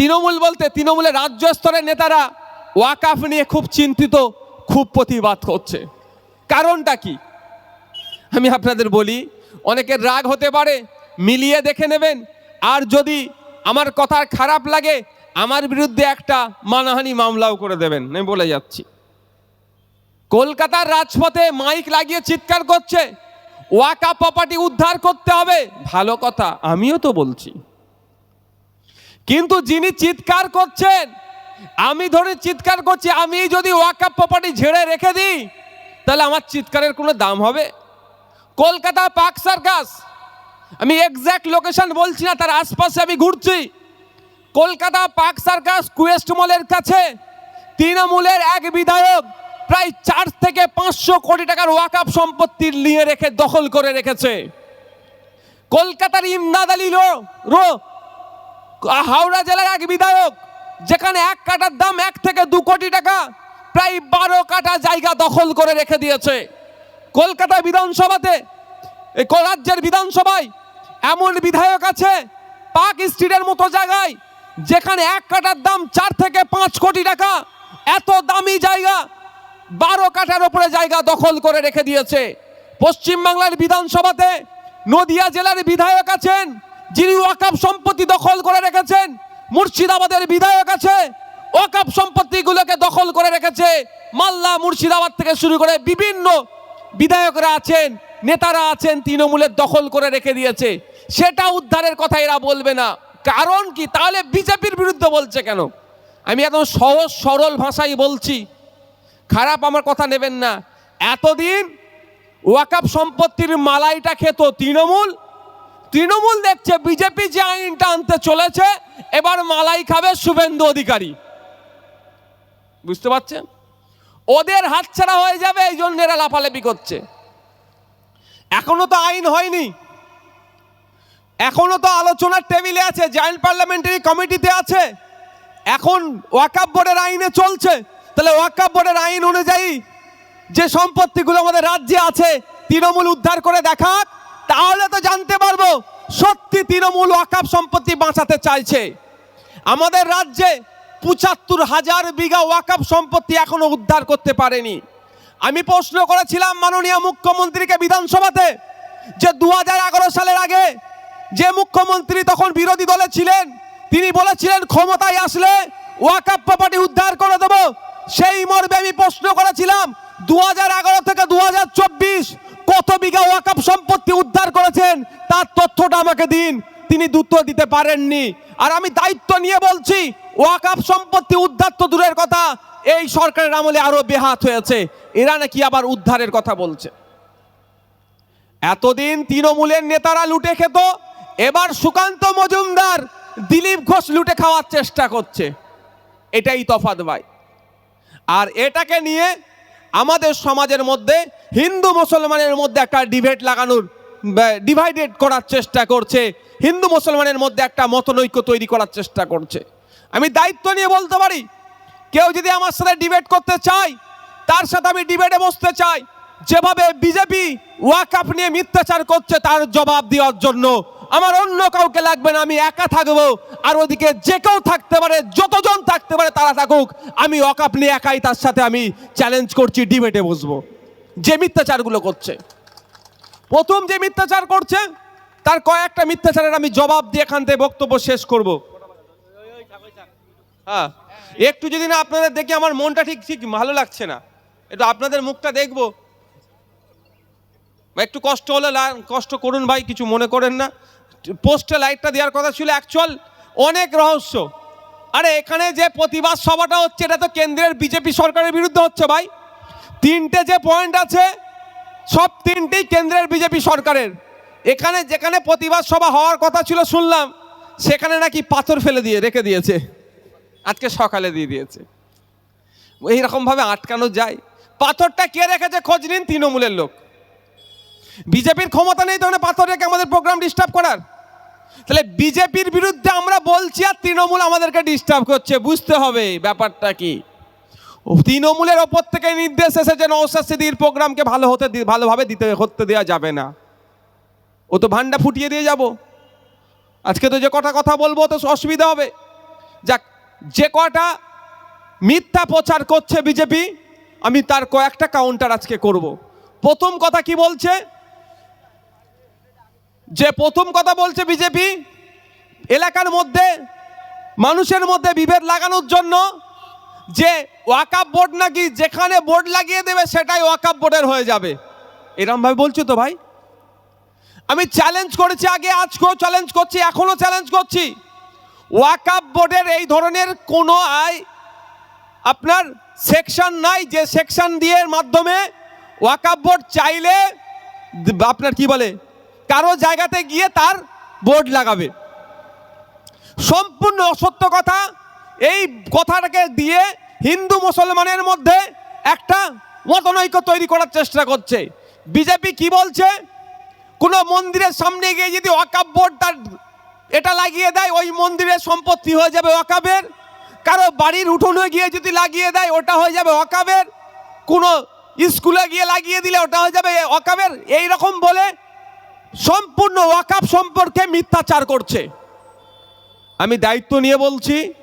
তৃণমূল বলতে তৃণমূলের রাজ্য স্তরের নেতারা ওয়াকাফ নিয়ে খুব চিন্তিত, খুব প্রতিবাদ করছে। কারণটা কি? আমি আপনাদের বলি, অনেকের রাগ হতে পারে, মিলিয়ে দেখে নেবেন, আর যদি আমার কথা খারাপ লাগে, আমার বিরুদ্ধে একটা মানহানি মামলাও করে দেবেন, আমি বলে যাচ্ছি। কলকাতার রাজপথে মাইক লাগিয়ে চিৎকার করছে ওয়াকা প্রপার্টি উদ্ধার করতে হবে, ভালো কথা, আমিও তো বলছি। কিন্তু যিনি চিৎকার করছেন, আমি ধরে চিৎকার করছি, আমি যদি ওয়াকা প্রপার্টি ঝেড়ে রেখে দিই, তাহলে আমার চিৎকারের কোনো দাম হবে? কলকাতা পার্ক সার্কাস, আমি এক্স্যাক্ট লোকেশন বলছি না, তার আশপাশে আমি ঘুরছি। কলকাতা পার্ক সার্কাস কুয়েস্ট মলের কাছে তৃণমূলের এক বিধায়ক প্রায় চার থেকে পাঁচশো কোটি টাকার ওয়াকাপ সম্পত্তি নিয়ে রেখে দখল করে রেখেছে। কলকাতার ইমদাদ আলী রো হাওড়া জেলার এক বিধায়ক, যেখানে এক কাটার দাম এক থেকে দু কোটি টাকা, প্রায় বারো কাটা জায়গা দখল করে রেখে দিয়েছে। কলকাতা বিধানসভাতে রাজ্যের বিধানসভায় এমন বিধায়ক আছে পাক স্ট্রিটের মতো জায়গায়, যেখানে এক কাটার দাম চার থেকে পাঁচ কোটি টাকা, এত দামি জায়গা, বারো কাঠার ওপরে জায়গা দখল করে রেখে দিয়েছে। পশ্চিমবাংলার বিধানসভাতে নদিয়া জেলার বিধায়ক আছেন যিনি ওয়াকাপ সম্পত্তি দখল করে রেখেছেন, মুর্শিদাবাদের বিধায়ক আছে ওয়াকাপ সম্পত্তিগুলোকে দখল করে রেখেছে মাল্লা মুর্শিদাবাদ থেকে শুরু করে বিভিন্ন বিধায়করা আছেন, নেতারা আছেন, তৃণমূলের দখল করে রেখে দিয়েছে। সেটা উদ্ধারের কথা এরা বলবে না। কারণ কি? তাহলে বিজেপির বিরুদ্ধে বলছে কেন? আমি একদম সহজ, সরল ভাষাই বলছি। খারাপ আমার কথা নেবেন না। এতদিন ওয়াকাপ সম্পত্তির মালাইটা খেত তৃণমূল তৃণমূল দেখছে বিজেপি যে আইনটা আনতে চলেছে, এবার মালাই খাবে শুভেন্দু অধিকারী। বুঝতে পারছেন? ওদের হাতছাড়া হয়ে যাবে, এই জন্য এরা লাফালাফি করছে। এখনও তো আইন হয়নি। এখনও তো আলোচনার টেবিলে আছে, জয়েন্ট পার্লামেন্টারি কমিটিতে আছে। এখন ওয়াকাপ বোর্ডের আইনে চলছে। তাহলে ওয়াকাপ বোর্ডের আইন অনুযায়ী যে সম্পত্তিগুলো আমাদের রাজ্যে আছে, তৃণমূল উদ্ধার করে দেখাক। তাহলে তো জানতে পারব সত্যি তৃণমূল ওয়াকাপ সম্পত্তি বাঁচাতে চাইছে। আমাদের রাজ্যে পঁচাত্তর হাজার বিঘা ওয়াকাপ সম্পত্তি এখনও উদ্ধার করতে পারেনি। আমি প্রশ্ন করেছিলাম মাননীয় মুখ্যমন্ত্রীকে বিধানসভাতে যে দু হাজার এগারো সালের আগে যে মুখ্যমন্ত্রী তখন বিরোধী দলে ছিলেন, তিনি বলেছিলেন, ক্ষমতায় আসলে ওয়াকাপ প্রপার্টি উদ্ধার করে দেব। সেই মর্মে আমি প্রশ্ন করেছিলাম দু হাজার এগারো থেকে দু হাজার চব্বিশ কত বিঘা ওয়াকাপ সম্পত্তি উদ্ধার করেছেন, তার তথ্যটা আমাকে দিন। তিনি দুত্ত দিতে পারেননি। আর আমি দায়িত্ব নিয়ে বলছি ওয়াকাপ সম্পত্তি উদ্ধার তো দূরের কথা, এই সরকারের আমলে আরও বেহাত হয়েছে। এরা নাকি আবার উদ্ধারের কথা বলছে। এতদিন তৃণমূলের নেতারা লুটে খেত, এবার সুকান্ত মজুমদার, দিলীপ ঘোষ লুটে খাওয়ার চেষ্টা করছে। এটাই তফাত ভাই। আর এটাকে নিয়ে আমাদের সমাজের মধ্যে, হিন্দু মুসলমানের মধ্যে একটা ডিবেট লাগানোর ডিভাইডেড করার চেষ্টা করছে। হিন্দু মুসলমানের মধ্যে একটা মতনৈক্য তৈরি করার চেষ্টা করছে। আমি দায়িত্ব নিয়ে বলতে পারি, কেউ যদি আমার সাথে ডিবেট করতে চায়, তার সাথে আমি ডিবেটে বসতে চাই। যেভাবে বিজেপি ওয়াকাপ নিয়ে মিথ্যাচার করছে, তার জবাব দেওয়ার জন্য আমার অন্য কাউকে লাগবে না, আমি একা থাকব। আর ওদিকে যে কেউ থাকতে পারে, যতজন থাকতে পারে তারা থাকুক। আমি ওয়াকাপ নিয়ে একাই তার সাথে আমি চ্যালেঞ্জ করছি ডিবেটে বসবো। যে মিথ্যাচারগুলো করছে। প্রথম যে মিথ্যাচার করছে, তার কয়েকটা মিথ্যাচারের আমি জবাব দিয়ে এখান থেকে বক্তব্য শেষ করব। হ্যাঁ একটু যদি না আপনাদের দেখি, আমার মনটা ঠিক ঠিক ভালো লাগছে না। একটু আপনাদের মুখটা দেখব। একটু কষ্ট হলে কষ্ট করুন ভাই, কিছু মনে করেন না। পোস্টে লাইটটা দেওয়ার কথা ছিল অ্যাকচুয়াল অনেক রহস্য। আরে এখানে যে প্রতিবাদ সভাটা হচ্ছে, এটা তো কেন্দ্রের বিজেপি সরকারের বিরুদ্ধে হচ্ছে ভাই। তিনটে যে পয়েন্ট আছে, সব তিনটেই কেন্দ্রের বিজেপি সরকারের। এখানে যেখানে প্রতিবাদ সভা হওয়ার কথা ছিল শুনলাম, সেখানে নাকি পাথর ফেলে দিয়ে রেখে দিয়েছে। আজকে সকালে দিয়ে দিয়েছে। এইরকমভাবে আটকানো যায়। পাথরটা কে রেখেছে খোঁজ নিন তৃণমূলের লোক। বিজেপির ক্ষমতা নেই তখন পাথর রেখে আমাদের প্রোগ্রাম ডিস্টার্ব করার। তাহলে বিজেপির বিরুদ্ধে আমরা বলছি আর তৃণমূল আমাদেরকে ডিস্টার্ব করছে, বুঝতে হবে ব্যাপারটা কি। তৃণমূলের ওপর থেকে নির্দেশ এসেছে নৌসাদ সিদ্দির প্রোগ্রামকে ভালো হতে ভালোভাবে দিতে হতে দেওয়া যাবে না। ও তো ভান্ডা ফুটিয়ে দিয়ে যাব। আজকে তো যে কটা কথা বলব তো অসুবিধা হবে। যাক, যে কটা মিথ্যা প্রচার করছে বিজেপি, আমি তার কয়েকটা কাউন্টার আজকে করব। প্রথম কথা কি বলছে? যে প্রথম কথা বলছে বিজেপি, এলাকার মধ্যে, মানুষের মধ্যে বিভেদ লাগানোর জন্য যে ওয়াকাপ বোর্ড নাকি যেখানে বোর্ড লাগিয়ে দেবে সেটাই ওয়াকাপ বোর্ডের হয়ে যাবে। এরমভাবে বলছো তো ভাই? আমি চ্যালেঞ্জ করেছি আগে, আজকেও চ্যালেঞ্জ করছি, এখনও চ্যালেঞ্জ করছি। ওয়াকাপ বোর্ডের এই ধরনের কোনো আয় আপনার সেকশন নাই যে সেকশন দিয়ে মাধ্যমে ওয়াকাপ বোর্ড চাইলে, আপনার কি বলে? কারও জায়গাতে গিয়ে তার বোর্ড লাগাবে। সম্পূর্ণ অসত্য কথা, এই কথাটাকে দিয়ে হিন্দু মুসলমানের মধ্যে একটা মতনৈক্য তৈরি করার চেষ্টা করছে। বিজেপি কি বলছে? কোনো মন্দিরের সামনে গিয়ে যদি ওয়াকাপ বোর্ড তার এটা লাগিয়ে দেয়, ওই মন্দিরের সম্পত্তি হয়ে যাবে ওয়াকাবের। কারও বাড়ির উঠোনে গিয়ে যদি লাগিয়ে দেয়, ওটা হয়ে যাবে ওয়াকাবের। কোনো স্কুলে গিয়ে লাগিয়ে দিলে ওটা হয়ে যাবে ওয়াকাবের। এই রকম বলে সম্পূর্ণ ওয়াকাব সম্পর্কে মিথ্যাচার করছে। আমি দায়িত্ব নিয়ে বলছি,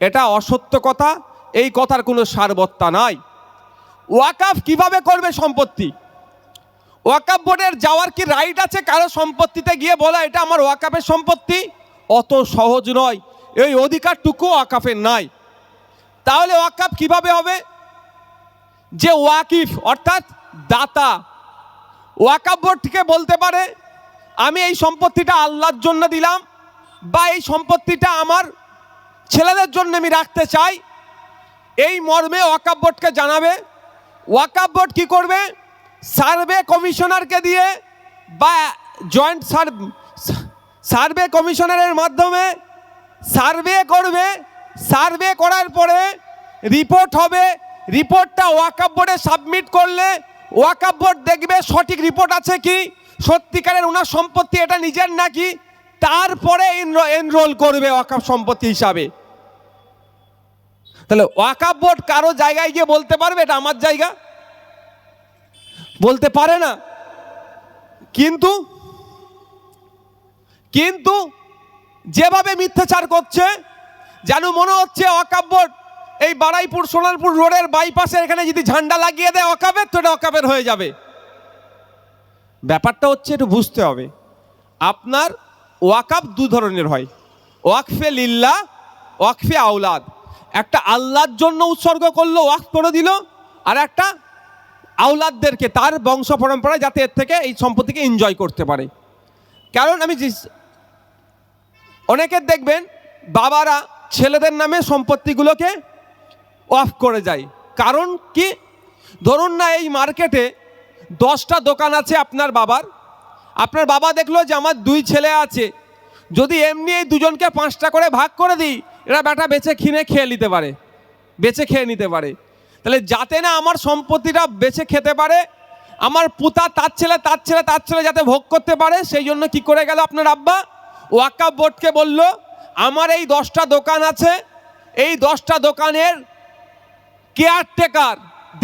এটা অসত্য কথা, এই কথার কোনো সারবত্তা নাই। ওয়াকাফ কীভাবে করবে সম্পত্তি? ওয়াকাফ বোর্ডের যাওয়ার কি রাইট আছে কারও সম্পত্তিতে গিয়ে বলা, এটা আমার ওয়াকাফের সম্পত্তি অত সহজ নয়। এই অধিকারটুকু ওয়াকাফের নাই। তাহলে ওয়াকাফ কীভাবে হবে? যে ওয়াকিফ, অর্থাৎ দাতা ওয়াকাফ বোর্ড থেকে বলতে পারে, আমি এই সম্পত্তিটা আল্লাহর জন্য দিলাম বা এই সম্পত্তিটা আমার ছেলেদের জন্য আমি রাখতে চাই। এই মর্মে ওয়াকাফ বোর্ডকে জানাবে। ওয়াকাফ বোর্ড কী করবে? সার্ভে কমিশনারকে দিয়ে বা জয়েন্ট সার্ভ সার্ভে কমিশনারের মাধ্যমে সার্ভে করবে। সার্ভে করার পরে রিপোর্ট হবে। রিপোর্টটা ওয়াকাফ বোর্ডে সাবমিট করলে ওয়াকাফ বোর্ড দেখবে, সঠিক রিপোর্ট আছে কি? সত্যিকারের ওনার সম্পত্তি এটা নিজের নাকি? তারপরে এনরোল করবে ওয়াকাফ সম্পত্তি হিসাবে। তাহলে ওয়াকাফ বোর্ড কারও জায়গায় গিয়ে বলতে পারবে, এটা আমার জায়গা? বলতে পারে না। কিন্তু কিন্তু যেভাবে মিথ্যাচার করছে, যেন মনে হচ্ছে অকাপ বোর্ড এই বারাইপুর, সোনারপুর রোডের বাইপাসে এখানে যদি ঝান্ডা লাগিয়ে দেয় অকাবের তো এটা অকাবের হয়ে যাবে। ব্যাপারটা হচ্ছে একটু বুঝতে হবে। আপনার ওয়াকাপ দু ধরনের হয়। ওয়াকফে লিল্লা, ওয়াকফে আওলাদ। একটা আল্লাহর জন্য উৎসর্গ করল, ওয়াকফ করে দিল, আর একটা আওলাদদেরকে, তার বংশ পরম্পরায় যাতে এর থেকে এই সম্পত্তিকে এনজয় করতে পারে। কারণ আমি অনেকের দেখবেন বাবারা ছেলেদের নামে সম্পত্তিগুলোকে অফ করে যায়। কারণ কি? ধরুন না এই মার্কেটে দশটা দোকান আছে আপনার বাবার। আপনার বাবা দেখল যে আমার দুই ছেলে আছে। যদি এমনি এই দুজনকে পাঁচটা করে ভাগ করে দিই, এরা বেটা বেছে কিনে খেয়ে নিতে পারে। বেছে খেয়ে নিতে পারে। তাহলে যাতে না আমার সম্পত্তিটা বেছে খেতে পারে, আমার পুতা তার ছেলে তার ছেলে তার ছেলে যাতে ভোগ করতে পারে, সেই জন্য কি করে গেল আপনার আব্বা? ওয়াকাব বোর্ডকে বলল, আমার এই দশটা দোকান আছে। এই দশটা দোকানের কেয়ারটেকার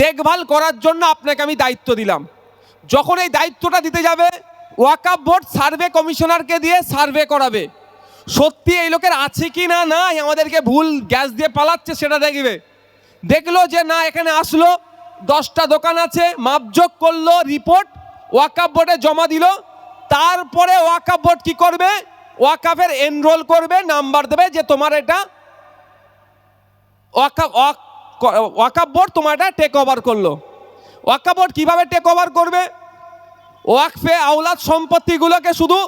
দেখভাল করার জন্য আপনাকে আমি দায়িত্ব দিলাম। যখন এই দায়িত্বটা দিতে যাবে ওয়াকাব বোর্ড সার্ভে কমিশনারকে দিয়ে সার্ভে করাবে। সত্যি এই লোকের আছে কি না, নাই, আমাদেরকে ভুল গ্যাস দিয়ে পালাচ্ছে, সেটা দেখবে। দেখল যে না, এখানে আসলো, দশটা দোকান আছে মাপযোগ করল রিপোর্ট ওয়াকাব বোর্ডে জমা দিল। তারপরে ওয়াকাব বোর্ড কি করবে? ওয়াকাফের এনরোল করবে নাম্বার দেবে যে তোমার এটা ওয়াকাব ওয়াকাব বোর্ড তোমার এটা টেক ওভার করল। ওয়াকাব বোর্ড কীভাবে টেক ওভার করবে? ওয়াকফে আওলাদ সম্পত্তিগুলোকে শুধু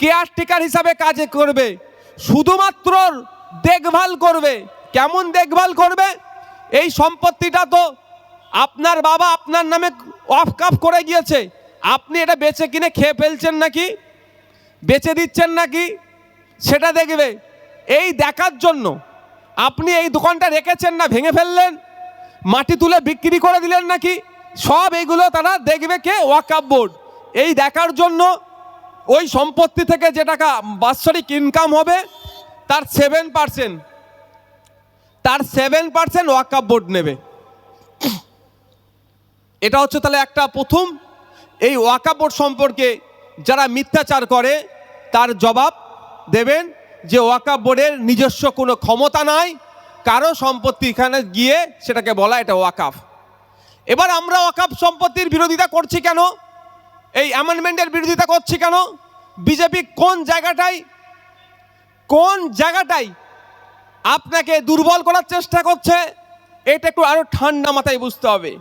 কেয়ারটেকার হিসাবে কাজে করবে। শুধুমাত্র দেখভাল করবে। কেমন দেখভাল করবে? এই সম্পত্তিটা তো আপনার বাবা আপনার নামে অফ কাপ করে গিয়েছে। আপনি এটা বেচে কিনে খেয়ে ফেলছেন নাকি? বেচে দিচ্ছেন নাকি? সেটা দেখবে। এই দেখার জন্য আপনি এই দোকানটা রেখেছেন না, ভেঙে ফেললেন, মাটি তুলে বিক্রি করে দিলেন নাকি? সব এইগুলো তারা দেখবে কে? ওয়াকাপ বোর্ড। এই দেখার জন্য ওই সম্পত্তি থেকে যে টাকা বাৎসরিক ইনকাম হবে, তার সেভেন পার্সেন্ট তার সেভেন পার্সেন্ট ওয়াকাপ বোর্ড নেবে। এটা হচ্ছে তাহলে একটা প্রথম। এই ওয়াকাপ বোর্ড সম্পর্কে যারা মিথ্যাচার করে, তার জবাব দেবেন যে ওয়াকাফ বোর্ডের নিজস্ব কোনো ক্ষমতা নাই, কারও সম্পত্তি এখানে গিয়ে সেটাকে বলা এটা ওয়াকাফ। এবার আমরা ওয়াকাফ সম্পত্তির বিরোধিতা করছি কেন? এই অ্যামেন্ডমেন্টের বিরোধিতা করছি কেন? বিজেপি কোন জায়গাটাই কোন জায়গাটাই আপনাকে দুর্বল করার চেষ্টা করছে? এটা একটু আরও ঠান্ডা মাথায় বুঝতে হবে।